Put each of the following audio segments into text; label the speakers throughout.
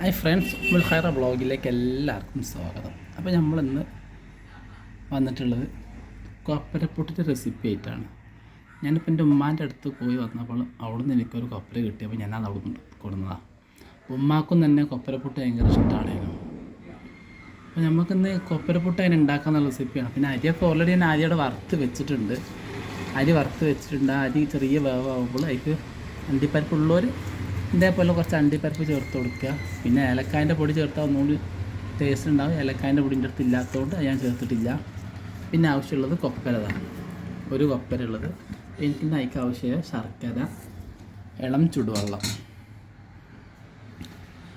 Speaker 1: Hi friends മുൽഖൈറ ബ്ലോഗിലേക്ക് എല്ലാവർക്കും സ്വാഗതം. അപ്പോൾ നമ്മളിന്ന് വന്നിട്ടുള്ളത് കൊപ്പരപ്പൊട്ടിന്റെ റെസിപ്പി ആയിട്ടാണ്. ഞാനിപ്പോൾ എന്റെ ഉമ്മാന്റെ അടുത്ത് പോയി വന്നപ്പോൾ അവിടെ നിന്ന് എനിക്കൊരു കൊപ്പര കിട്ടിയപ്പോൾ ഞാൻ അത് അവിടെ നിന്ന് കൊടുന്നതാണ് ഉമ്മാക്കും തന്നെ കൊപ്പരപ്പൊട്ട് ഭയങ്കര ഇഷ്ടമാണ് അപ്പോൾ നമുക്കിന്ന് കൊപ്പരപ്പൊട്ട് അതിന് ഉണ്ടാക്കാനുള്ള റെസിപ്പിയാണ് പിന്നെ അരിയൊക്കെ ഓൾറെഡി ഞാൻ അരിയുടെ വറുത്ത് വെച്ചിട്ടുണ്ട്. അരി വറുത്ത് വെച്ചിട്ടുണ്ട്. അരി ചെറിയ വേവാകുമ്പോൾ അതിക്ക് അണ്ടിപ്പരിപ്പുള്ളവർ ഇതേപോലെ കുറച്ച് അണ്ടിപ്പരിപ്പ് ചേർത്ത് കൊടുക്കുക. പിന്നെ ഏലക്കായന്റെ പൊടി ചേർത്താൽ ഒന്നുകൂടി ടേസ്റ്റ് ഉണ്ടാവും. ഏലക്കായന്റെ പൊടി എന്റെ അടുത്ത് ഇല്ലാത്തതുകൊണ്ട് ഞാൻ ചേർത്തിട്ടില്ല. പിന്നെ ആവശ്യമുള്ളത് കൊപ്പരതാണ് ഒരു കൊപ്പര ഉള്ളത്. എനിക്ക് അതിക്ക് ആവശ്യമായ ശർക്കര ഇളം ചുടുവെള്ളം.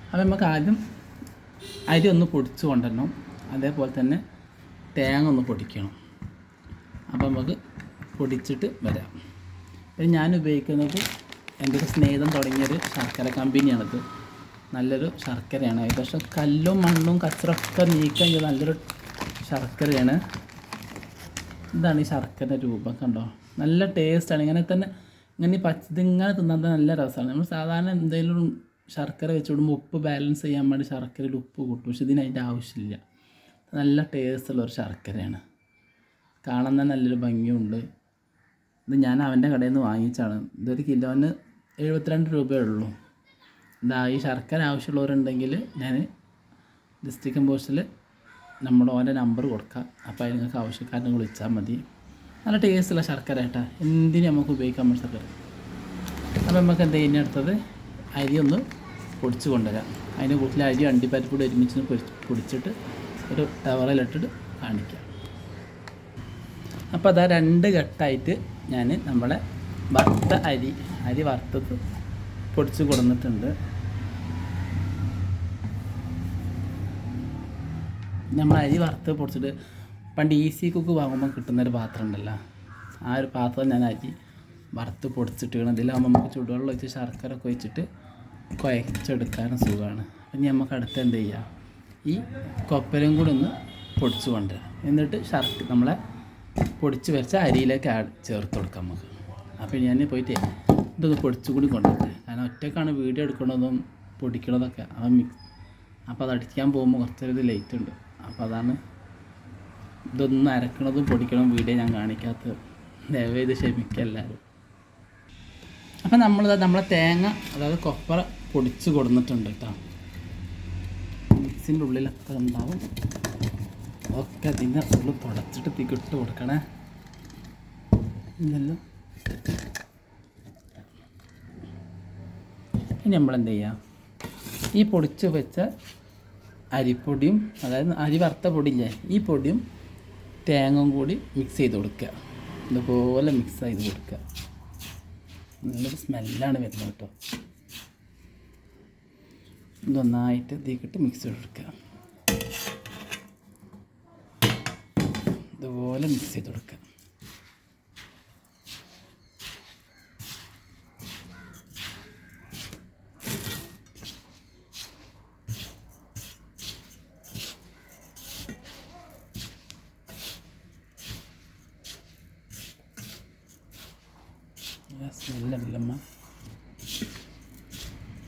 Speaker 1: അപ്പോൾ നമുക്ക് ആദ്യം അരി ഒന്ന് പൊടിച്ച് കൊണ്ടുവരണം. അതേപോലെ തന്നെ തേങ്ങ ഒന്ന് പൊടിക്കണം. അപ്പോൾ നമുക്ക് പൊടിച്ചിട്ട് വരാം. ഞാൻ ഉപയോഗിക്കുന്നത് എന്റെ ഒരു സ്നേഹിതം തുടങ്ങിയൊരു ശർക്കര കമ്പനിയാണിത്. നല്ലൊരു ശർക്കരയാണ്. ഏകദേശം കല്ലും മണ്ണും കച്ചറൊക്കെ നീക്കാൻ ചെയ്ത നല്ലൊരു ശർക്കരയാണ്. ഇതാണ് ഈ ശർക്കര രൂപം കണ്ടോ? നല്ല ടേസ്റ്റാണ് ഇങ്ങനെ തന്നെ ഇങ്ങനെ ഈ പച്ച ഇതിങ്ങനെ തിന്നാൻ നല്ല രസമാണ്. നമ്മൾ സാധാരണ എന്തെങ്കിലും ശർക്കര വെച്ച് വിടുമ്പോൾ ഉപ്പ് ബാലൻസ് ചെയ്യാൻ വേണ്ടി ശർക്കരയിൽ ഉപ്പ് കൂട്ടും. പക്ഷെ ഇതിന് അതിന്റെ ആവശ്യമില്ല. നല്ല ടേസ്റ്റുള്ള ഒരു ശർക്കരയാണ്. കാണാൻ നല്ലൊരു ഭംഗിയുണ്ട്. ഇത് ഞാൻ അവന്റെ കടയിൽ നിന്ന് വാങ്ങിച്ചാണ് ഇതൊരു കിലോന് എഴുപത്തിരണ്ട് രൂപയേ ഉള്ളൂ. എന്താ ഈ ശർക്കര ആവശ്യമുള്ളവരുണ്ടെങ്കിൽ ഞാൻ ഡിസ്ട്രിക്ട് പോസ്റ്റിൽ നമ്മുടെ ഓന്റെ നമ്പർ കൊടുക്കാം. അപ്പോൾ അതിന് നിങ്ങൾക്ക് ആവശ്യക്കാരനെ വിളിച്ചാൽ മതി. നല്ല ടേസ്റ്റുള്ള ശർക്കര കേട്ടാ. എന്തിനും നമുക്ക് ഉപയോഗിക്കാൻ പറ്റും ശർക്കര. അപ്പോൾ നമുക്ക് എന്താ ഇനി അടുത്തത്? അരി ഒന്ന് പൊടിച്ച് കൊണ്ടുവരാം. അതിന് കൂട്ടിൽ അരി അണ്ടിപ്പരിപ്പൊടി ഒരുമിച്ച് പൊടി പൊടിച്ചിട്ട് ഒരു ടവറിലിട്ടിട്ട് കാണിക്കാം. അപ്പോൾ അതാ രണ്ട് ഘട്ടമായിട്ട് ഞാൻ നമ്മളെ വറുത്ത അരി അരി വറുത്തത് പൊടിച്ച് കൊടുന്നിട്ടുണ്ട്. നമ്മൾ അരി വറുത്ത് പൊടിച്ചിട്ട് പണ്ട് ഈസി കുക്ക് വാങ്ങുമ്പോൾ കിട്ടുന്നൊരു പാത്രം ഉണ്ടല്ലോ. ആ ഒരു പാത്രം ഞാൻ അരി വറുത്ത് പൊടിച്ചിട്ട് വേണം ഇതിലാകുമ്പോൾ നമുക്ക് ചുടുവെള്ളം ഒഴിച്ച് ശർക്കര ഒക്കെ ഒഴിച്ചിട്ട് കുഴച്ചെടുക്കാനും സുഖമാണ്. അപ്പം നമുക്ക് അടുത്ത് എന്ത് ചെയ്യാം? ഈ കൊപ്പരയും കൂടി ഒന്ന് പൊടിച്ച് കൊണ്ടുവരാം. എന്നിട്ട് ശർക്ക നമ്മളെ പൊടിച്ച് വെച്ച അരിയിലേക്ക് ചേർത്ത് കൊടുക്കാം നമുക്ക്. അപ്പോൾ ഞാൻ പോയിട്ട് ഇതൊന്ന് പൊടിച്ചു കൂടി കൊണ്ടുവരാം കാരണം ഒറ്റക്കാണ് വീഡിയോ എടുക്കണതും പൊടിക്കണതൊക്കെ. അവൻ മിക്സ് അപ്പോൾ അത് അടിക്കാൻ പോകുമ്പോൾ കുറച്ചൊരു ഇത് ലേറ്റ് ഉണ്ട്. അപ്പോൾ അതാണ് ഇതൊന്നും അരക്കണതും പൊടിക്കണതും വീഡിയോ ഞാൻ കാണിക്കാത്തത്. ദയവേത് ക്ഷമിക്കുക എല്ലാവരും. അപ്പം നമ്മളിത് നമ്മളെ തേങ്ങ അതായത് കൊപ്പറ പൊടിച്ച് കൊടുന്നിട്ടുണ്ട് കേട്ടോ മിക്സിന്റെ ഉള്ളിലൊക്കെ ഉണ്ടാവും ഒക്കെ അതിന്റെ ഉള്ളിൽ തുടച്ചിട്ട് തികിട്ട് കൊടുക്കണേ. ഇല്ലല്ലോ ഇനി നമ്മൾ എന്ത് ചെയ്യുക ഈ പൊടിച്ച് വെച്ച അരിപ്പൊടിയും അതായത് അരി വറുത്ത പൊടിയില്ലേ ഈ പൊടിയും തേങ്ങയും കൂടി മിക്സ് ചെയ്ത് കൊടുക്കുക. ഇതുപോലെ മിക്സ് ചെയ്ത് കൊടുക്കുക. നല്ലൊരു സ്മെല്ലാണ് വരുന്നത് കേട്ടോ. ഇതൊന്നായിട്ട് ഇതിക്കിട്ട് മിക്സ് ചെയ്ത് കൊടുക്കുക. ഇതുപോലെ മിക്സ് ചെയ്ത് കൊടുക്കുക. സ്മെല്ലമ്മ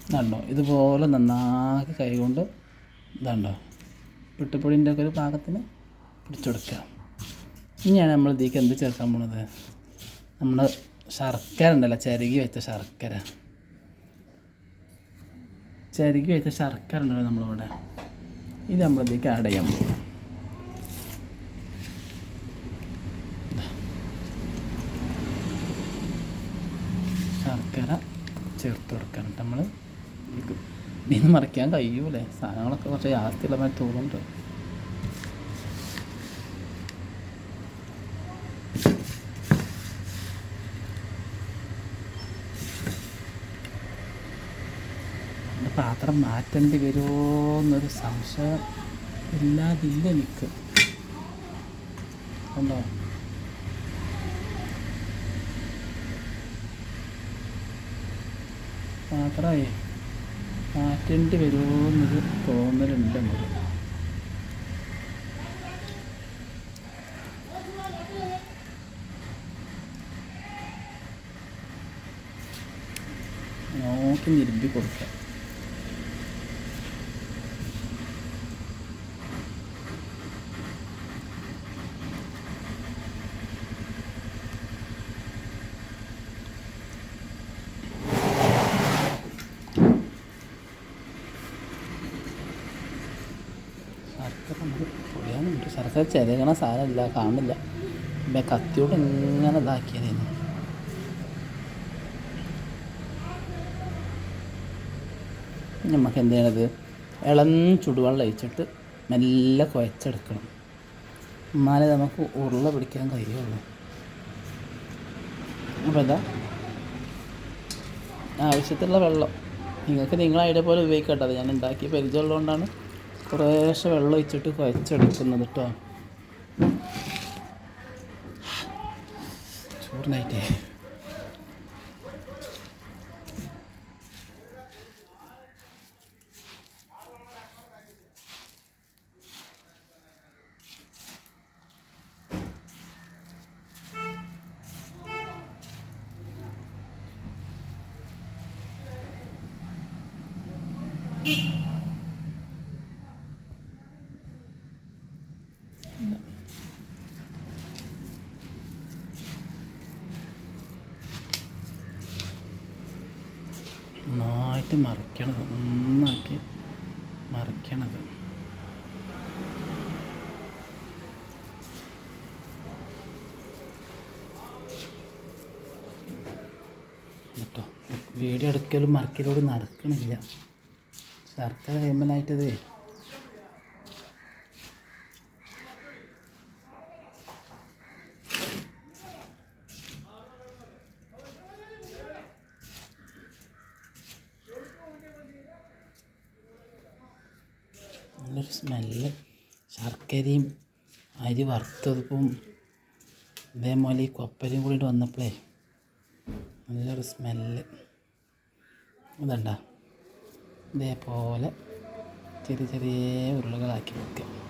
Speaker 1: ഇതുണ്ടോ ഇതുപോലെ നന്നാക്കി കൈകൊണ്ട് ഇതുണ്ടോ പിട്ടുപൊടിന്റെ ഒക്കെ ഒരു പാകത്തിന് പിടിച്ചെടുക്കുക ഇനിയാണ് നമ്മൾ ഇതിലേക്ക് എന്ത് ചേർക്കാൻ പോണത്? നമ്മൾ ശർക്കര ഉണ്ടല്ലോ ചരുകി വെച്ച ശർക്കര. ചരുകി വെച്ച ശർക്കര ഉണ്ടല്ലോ നമ്മളിവിടെ. ഇത് നമ്മളിതിലേക്ക് ആഡ് ചെയ്യാൻ പോകും ശർക്കര ചേർത്ത് കൊടുക്കണം. നമ്മൾ നിന്ന് മറിക്കാൻ കഴിയൂലേ. സാധനങ്ങളൊക്കെ കുറച്ച് ജാസ്തിയുള്ള മാതിരി തോന്നുന്നുണ്ട് പാത്രം മാറ്റേണ്ടി വരുമോ എന്നൊരു സംശയം ഇല്ലാതില്ല എനിക്ക്. കണ്ടോ? പാത്രമായി മാറ്റേണ്ടി വരുമോ എന്നൊരു തോന്നലുണ്ട് നമുക്ക് നോക്കി നിരുമ്പി കൊടുക്കുക പൊടിയാനുണ്ട് ശർക്കര ചെതകണ സാധനമില്ല കാണില്ല. പിന്നെ കത്തിയോട് ഇങ്ങനെ ഇതാക്കിയതായിരുന്നു നമുക്ക് എന്ത് ചെയ്യണത് ഇളം ചുടുവെള്ളം ഒഴിച്ചിട്ട് മെല്ലെ കുഴച്ചെടുക്കണം. എന്നാലേ നമുക്ക് ഉരുള പിടിക്കാൻ കഴിയുള്ളൂ. അപ്പോൾ എന്താ? ആവശ്യത്തിലുള്ള വെള്ളം. നിങ്ങൾക്ക് നിങ്ങളായിട്ട് പോലെ ഉപയോഗിക്കട്ടെ. അത് ഞാൻ ഉണ്ടാക്കിയ പരിചയമുള്ളതുകൊണ്ടാണ് കുറേശ്ശെ വെള്ളം ഒഴിച്ചിട്ട് കുഴച്ചെടുക്കുന്നത് കേട്ടോ ചോറിനായിട്ടേ. നന്നായിട്ട് മറിക്കണത് നന്നാക്കി മറിക്കണത്. വീഡിയോ എടുക്കലും മറക്കലോട് നടക്കണില്ല. ശർക്കര കൈമലായിട്ടത് നല്ലൊരു സ്മെല്ല്. ശർക്കരയും അരി വറുത്തതും ഇതേപോലെ ഈ കൊപ്പരയും കൂടി വന്നപ്പോഴേ നല്ലൊരു സ്മെല്ല്. ഇതണ്ട? ഇതേപോലെ ചെറിയ ചെറിയ ഉരുളകളാക്കി വെക്കുക.